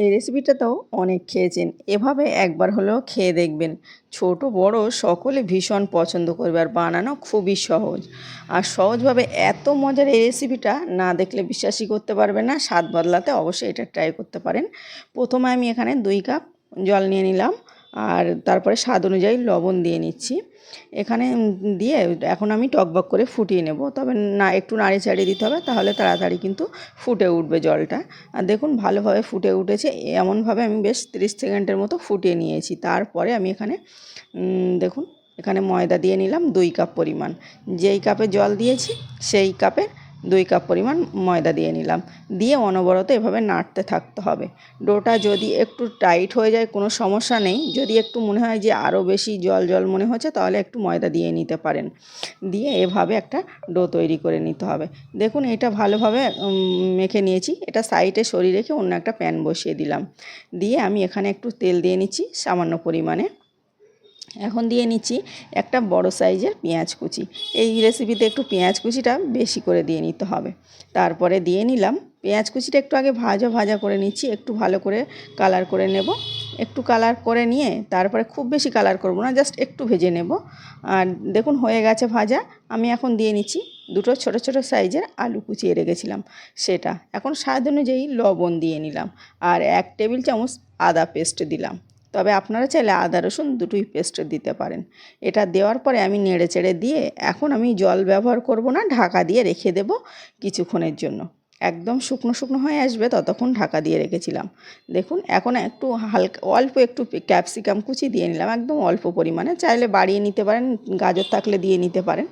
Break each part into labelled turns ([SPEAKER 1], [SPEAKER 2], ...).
[SPEAKER 1] এই রেসিপিটাতেও অনেক খেয়েছেন। এভাবে একবার হলেও খেয়ে দেখবেন। ছোট, বড় সকলে ভীষণ পছন্দ করবে আর বানানো খুবই সহজ। আর সহজভাবে এত মজার এই রেসিপিটা না দেখলে বিশ্বাসই করতে পারবে না। স্বাদ বদলাতে অবশ্যই এটা ট্রাই করতে পারেন। প্রথমে আমি এখানে দুই কাপ জল নিয়ে নিলাম। আর তারপরে স্বাদ অনুযায়ী লবণ দিয়ে নিচ্ছি। এখানে দিয়ে এখন আমি টকবক করে ফুটিয়ে নেব। তবে না, একটু নাড়ি চাড়িয়ে দিতে হবে, তাহলে তাড়াতাড়ি কিন্তু ফুটে উঠবে জলটা। আর দেখুন, ভালোভাবে ফুটে উঠেছে। এমনভাবে আমি বেশ তিরিশ সেকেন্ডের মতো ফুটিয়ে নিয়েছি। তারপরে আমি এখানে দেখুন, এখানে ময়দা দিয়ে নিলাম দুই কাপ পরিমাণ। যেই কাপে জল দিয়েছি, সেই কাপে দুই কাপ পরিমাণ ময়দা দিয়ে নিলাম। দিয়ে অনবরত এভাবে নাড়তে থাকতে হবে। ডোটা যদি একটু টাইট হয়ে যায়, কোনো সমস্যা নেই। যদি একটু মনে হয় যে আরও বেশি জল জল মনে হচ্ছে, তাহলে একটু ময়দা দিয়ে নিতে পারেন। দিয়ে এভাবে একটা ডো তৈরি করে নিতে হবে। দেখুন, এটা ভালোভাবে মেখে নিয়েছি। এটা সাইডে সরিয়ে রেখে অন্য একটা প্যান বসিয়ে দিলাম। দিয়ে আমি এখানে একটু তেল দিয়ে নিচ্ছি, সামান্য পরিমাণে। এখন দিয়ে নিচ্ছি একটা বড় সাইজের পেঁয়াজ কুচি। এই রেসিপিতে একটু পেঁয়াজ কুচিটা বেশি করে দিয়ে নিতে হবে। তারপরে দিয়ে নিলাম পেঁয়াজ কুচিটা একটু আগে ভাজা ভাজা করে নিচ্ছি, একটু ভালো করে কালার করে নেব। একটু কালার করে নিয়ে তারপরে খুব বেশি কালার করব না জাস্ট একটু ভেজে নেব। আর দেখুন হয়ে গেছে ভাজা, আমি এখন দিয়ে নিচ্ছি দুটো ছোট ছোট সাইজের আলু কুচিয়ে রেখেছিলাম সেটা। এখন স্বাদ অনুযায়ী লবণ দিয়ে নিলাম। আর এক টেবিল চামচ আদা পেস্ট দিলাম। তবে আপনারা চাইলে আদা, রসুন দুটোই পেস্ট দিতে পারেন। এটা দেওয়ার পরে আমি নেড়ে চেড়ে দিয়ে এখন আমি জল ব্যবহার করব না, ঢাকা দিয়ে রেখে দেব কিছুক্ষণের জন্য। একদম শুকনো শুকনো হয়ে আসবে, ততক্ষণ ঢাকা দিয়ে রেখেছিলাম। দেখুন, এখন একটু হালকা, অল্প একটু ক্যাপসিকাম কুচি দিয়ে নিলাম, একদম অল্প পরিমাণে। চাইলে বাড়িয়ে নিতে পারেন, গাজর থাকলে দিয়ে নিতে পারেন।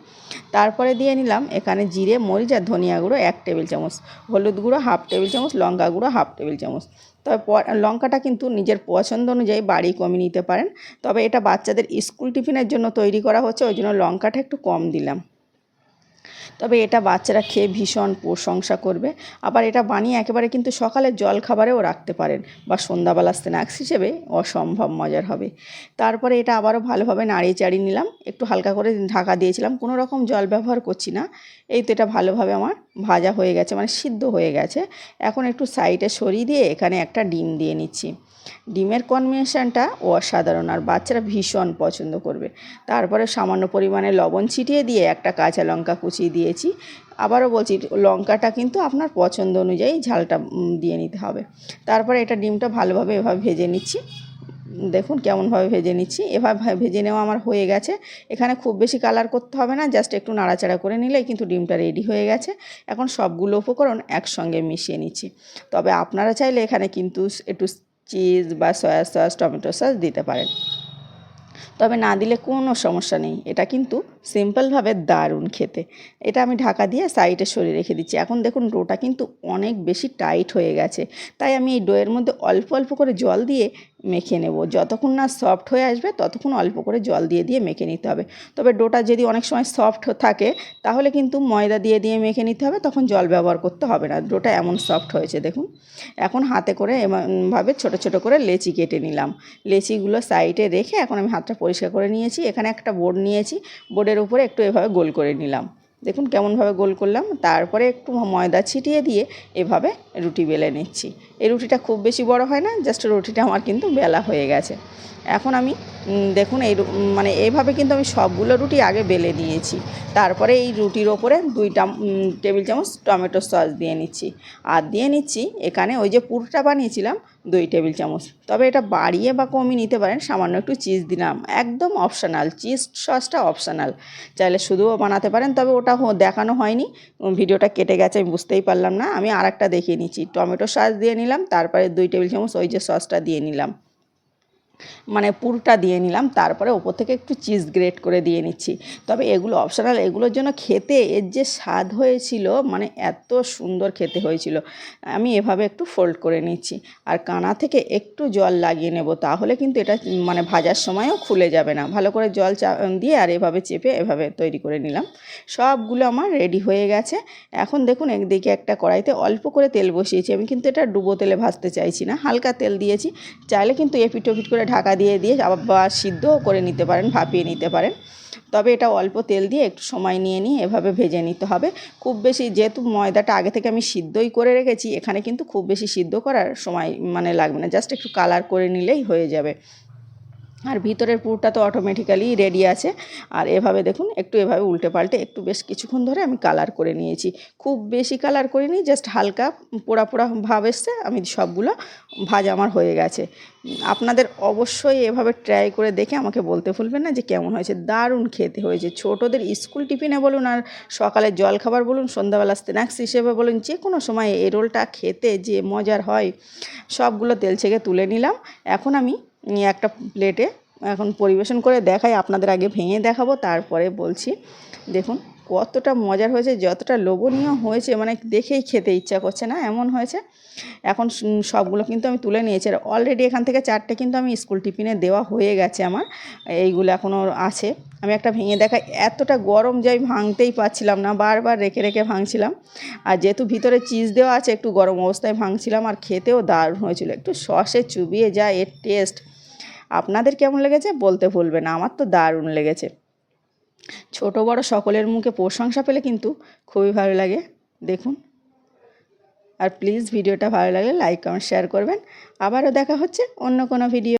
[SPEAKER 1] তারপরে দিয়ে নিলাম এখানে জিরে, মরিচ আর ধনিয়া গুঁড়ো এক টেবিল চামচ, হলুদ গুঁড়ো হাফ টেবিল চামচ, লঙ্কা গুঁড়ো হাফ টেবিল চামচ। তবে লঙ্কাটা কিন্তু নিজের পছন্দ অনুযায়ী বাড়ি কমিয়ে নিতে পারেন। তবে এটা বাচ্চাদের স্কুল টিফিনের জন্য তৈরি করা হচ্ছে, ওই জন্য লঙ্কাটা একটু কম দিলাম। তবে এটা বাচ্চারা খেয়ে ভীষণ প্রশংসা করবে। আবার এটা বানিয়ে একেবারে কিন্তু সকালে জল খাবারেও রাখতে পারেন বা সন্ধ্যাবেলা স্ন্যাক্স হিসেবে অসম্ভব মজার হবে। তারপরে এটা আবারও ভালোভাবে নাড়িয়ে চাড়িয়ে নিলাম। একটু হালকা করে ঢাকা দিয়েছিলাম। কোনো রকম জল ব্যবহার করছি না। এই তো এটা ভালোভাবে আমার ভাজা হয়ে গেছে মানে সিদ্ধ হয়ে গেছে। এখন একটু সাইডে সরিয়ে দিয়ে এখানে একটা ডিম দিয়ে নিচ্ছি। ডিমের কম্বিনেশানটা অসাধারণ আর বাচ্চারা ভীষণ পছন্দ করবে। তারপরে সামান্য পরিমাণে লবণ ছিটিয়ে দিয়ে একটা কাঁচা লঙ্কা কুচিয়ে দিয়েছি। আবারও বলছি, লঙ্কাটা কিন্তু আপনার পছন্দ অনুযায়ী ঝালটা দিয়ে নিতে হবে। তারপরে এটা ডিমটা ভালোভাবে এভাবে ভেজে নিচ্ছি। দেখুন কেমনভাবে ভেজে নিচ্ছি। এভাবে ভেজে নেওয়া আমার হয়ে গেছে। এখানে খুব বেশি কালার করতে হবে না, জাস্ট একটু নাড়াচাড়া করে নিলেই কিন্তু ডিমটা রেডি হয়ে গেছে। এখন সবগুলো উপকরণ একসঙ্গে মিশিয়ে নিচ্ছি। তবে আপনারা চাইলে এখানে কিন্তু একটু চিজ বা সয়া সস, টমেটো সস দিতে পারেন। তবে না দিলে কোনো সমস্যা নেই। এটা কিন্তু সিম্পলভাবে দারুণ খেতে। এটা আমি ঢাকা দিয়ে সাইডে সরিয়ে রেখে দিচ্ছি। এখন দেখুন ডোটা কিন্তু অনেক বেশি টাইট হয়ে গেছে। তাই আমি এই ডোয়ের মধ্যে অল্প অল্প করে জল দিয়ে মেখে নেব। যতক্ষণ না সফট হয়ে আসবে, ততক্ষণ অল্প করে জল দিয়ে দিয়ে মেখে নিতে হবে। তবে ডোটা যদি অনেক সময় সফট থাকে, তাহলে কিন্তু ময়দা দিয়ে দিয়ে মেখে নিতে হবে, তখন জল ব্যবহার করতে হবে না। ডোটা এমন সফট হয়েছে, দেখুন। এখন হাতে করে এমনভাবে ছোট ছোট করে লেচি কেটে নিলাম। লেচিগুলো সাইডে রেখে এখন আমি হাতটা পরিষ্কার করে নিয়েছি। এখানে একটা বোর্ড নিয়েছি। বোর্ডের উপরে একটু এভাবে গোল করে নিলাম। দেখুন কেমনভাবে গোল করলাম, তারপরে একটু ময়দা ছিটিয়ে দিয়ে এভাবে রুটি বেলে নিচ্ছি। এই রুটিটা খুব বেশি বড় হয় না, জাস্ট রুটিটা আমার কিন্তু বেলা হয়ে গেছে। এখন আমি দেখুন এই মানে এইভাবে কিন্তু আমি সবগুলো রুটি আগে বেলে দিয়েছি তারপরে এই রুটির ওপরে দুইটা টেবিল চামচ টমেটো সস দিয়ে নিচ্ছি। আর দিয়ে নিচ্ছি এখানে ওই যে পুরটা বানিয়েছিলাম দুই টেবিল চামচ। তবে এটা বাড়িয়ে বা কমিয়ে নিতে পারেন, সামান্য একটু চিজ দিলাম। একদম অপশানাল, চিজ সসটা অপশানাল। চাইলে শুধুও বানাতে পারেন, তবে ওটা দেখানো হয়নি। ভিডিওটা কেটে গেছে, আমি বুঝতেই পারলাম না। আমি আর একটা দেখিয়ে নিচ্ছি। টমেটো সস দিয়ে নিলাম, তারপরে দুই টেবিল চামচ ওই যে সসটা দিয়ে নিলাম। মানে পুরটা দিয়ে নিলাম, তারপরে ওপর থেকে একটু চিজ গ্রেট করে দিয়ে নিচ্ছি। তবে এগুলো অপশনাল এগুলোর জন্য খেতে এর যে স্বাদ হয়েছিল মানে এত সুন্দর খেতে হয়েছিল, আমি এভাবে একটু ফোল্ড করে নিচ্ছি। আর কানা থেকে একটু জল লাগিয়ে নেব, তাহলে কিন্তু এটা মানে ভাজার সময়ও খুলে যাবে না। ভালো করে জল চা, দিয়ে আর এভাবে চেপে এভাবে তৈরি করে নিলাম। সবগুলো আমার রেডি হয়ে গেছে। এখন দেখুন, একদিকে একটা কড়াইতে অল্প করে তেল বসিয়েছি। আমি কিন্তু এটা ডুবো তেলে ভাজতে চাইছি না, হালকা তেল দিয়েছি। চাইলে কিন্তু এপিট ওপিট করে ঢাকা দিয়ে দিয়ে আবার সিদ্ধও করে নিতে পারেন, ভাপিয়ে নিতে পারেন। তবে এটা অল্প তেল দিয়ে একটু সময় নিয়ে নিয়ে এভাবে ভেজে নিতে হবে। খুব বেশি যেহেতু ময়দাটা আগে থেকে আমি সিদ্ধই করে রেখেছি, এখানে কিন্তু খুব বেশি সিদ্ধ করার সময় মানে লাগবে না, জাস্ট একটু কালার করে নিলেই হয়ে যাবে। আর ভিতরের পুরটা তো অটোমেটিক্যালি রেডি আছে। আর এভাবে দেখুন, একটু এভাবে উল্টে পাল্টে, একটু বেশ কিছুক্ষণ ধরে আমি কালার করে নিয়েছি। খুব বেশি কালার করিনি জাস্ট হালকা পোড়া পোড়া ভাব এসছে, আমি সবগুলো ভাজা আমার হয়ে গেছে। আপনাদের অবশ্যই এভাবে ট্রাই করে দেখে আমাকে বলতে ভুলবেন না যে কেমন হয়েছে। দারুণ খেতে হয়েছে। ছোটোদের স্কুল টিফিনে বলুন আর সকালের জলখাবার বলুন, সন্ধ্যাবেলা স্ন্যাক্স হিসেবে বলুন, যে কোনো সময় এই রোলটা খেতে যে মজার হয়, সবগুলো তেল ছেঁকে তুলে নিলাম। এখন আমি একটা প্লেটে এখন পরিবেশন করে দেখাই, আপনাদের আগে ভেঙে দেখাবো, তারপরে বলছি। দেখুন, কতটা মজার হয়েছে, যতটা লোভনীয় হয়েছে মানে দেখেই খেতে ইচ্ছা করছে না, এমন হয়েছে। এখন সবগুলো কিন্তু আমি তুলে নিয়েছি, আর অলরেডি এখান থেকে চারটে কিন্তু আমি স্কুল টিফিনে দেওয়া হয়ে গেছে আমার, এইগুলো এখনও আছে। আমি একটা ভেঙে দেখাই, এতটা গরম যে আমি ভাঙতেই পারছিলাম না, বারবার রেখে রেখে ভাঙছিলাম। আর যেহেতু ভিতরে চিজ দেওয়া আছে, একটু গরম অবস্থায় ভাঙছিলাম, আর খেতেও দারুণ হয়েছিল, একটু সসে চুবিয়ে যায় এর টেস্ট আপনাদের কেমন লেগেছে বলতে ভুলবে না, আমার তো দারুণ লেগেছে। ছোট বড় সকলের মুখে প্রশংসা পেলে কিন্তু খুবই ভালো লাগে, দেখুন। আর প্লিজ ভিডিওটা ভালো লাগলে লাইক কমেন্ট শেয়ার করবেন। আবারও দেখা হচ্ছে অন্য কোনো ভিডিও